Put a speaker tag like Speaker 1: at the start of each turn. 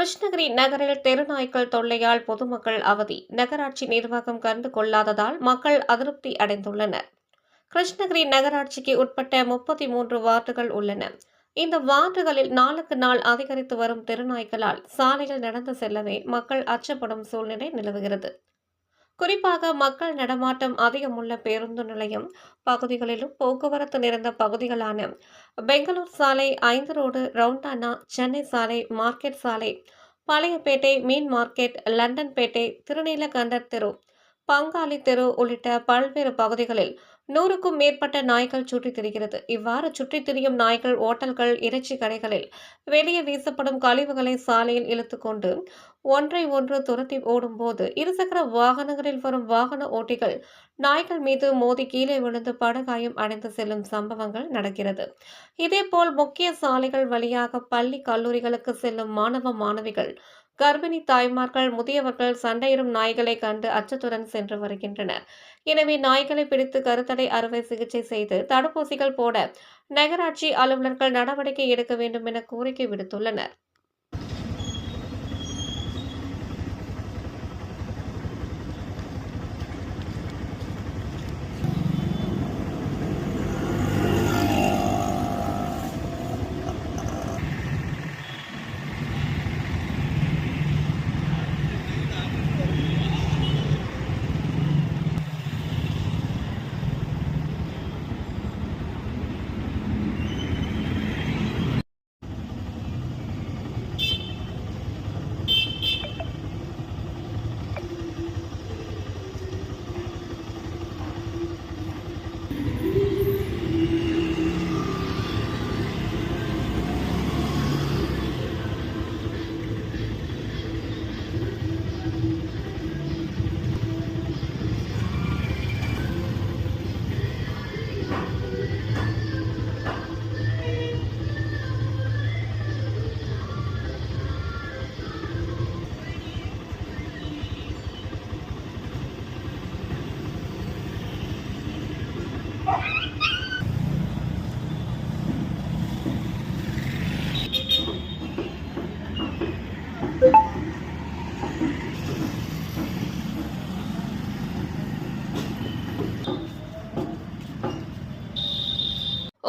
Speaker 1: கிருஷ்ணகிரி நகரில் தெருநாய்க்கள் தொல்லையால் பொதுமக்கள் அவதி. நகராட்சி நிர்வாகம் கண்டு கொள்ளாததால் மக்கள் அதிருப்தி அடைந்துள்ளனர். கிருஷ்ணகிரி நகராட்சிக்கு உட்பட்ட முப்பத்தி மூன்று வார்டுகள் உள்ளன. இந்த வார்டுகளில் நாளுக்கு நாள் அதிகரித்து வரும் தெருநாய்களால் சாலையில் நடந்து செல்லவே மக்கள் அச்சப்படும் சூழ்நிலை நிலவுகிறது. குறிப்பாக மக்கள் நடமாட்டம் அதிகமுள்ள பேருந்து நிலையம் பகுதிகளிலும் போக்குவரத்து நிறைந்த பகுதிகளான பெங்களூர் சாலை ஐந்து ரோடு ரவுண்டானா சென்னை சாலை மார்க்கெட் சாலை பழையப்பேட்டை மீன் மார்க்கெட் லண்டன்பேட்டை திருநீலகண்டர் தெரு பங்காளி தெரு உள்ளிட்ட பல்வேறு பகுதிகளில் நூறுக்கும் மேற்பட்ட நாய்கள் சுற்றித் திரிகிறது. இவ்வாறு சுற்றித் திரியும் நாய்கள் ஓட்டல்கள் இறைச்சி கடைகளில் வெளியே வீசப்படும் கழிவுகளை சாலையில் இழுத்துக்கொண்டு ஒன்றை ஒன்று துரத்தி ஓடும்போது இருசக்கர வாகனங்களில் வரும் வாகன ஓட்டிகள் நாய்கள் மீது மோதி கீழே விழுந்து படுகாயம் அடைந்து செல்லும் சம்பவங்கள் நடக்கிறது. இதேபோல் முக்கிய சாலைகள் வழியாக பள்ளி கல்லூரிகளுக்கு செல்லும் மாணவ மாணவிகள் கர்ப்பிணி தாய்மார்கள் முதியவர்கள் சண்டையிடும் நாய்களை கண்டு அச்சத்துடன் சென்று வருகின்றனர். எனவே நாய்களை பிடித்து கருத்தடை அறுவை சிகிச்சை செய்து தடுப்பூசிகள் போட நகராட்சி அலுவலர்கள் நடவடிக்கை எடுக்க வேண்டும் என கோரிக்கை விடுத்துள்ளனர்.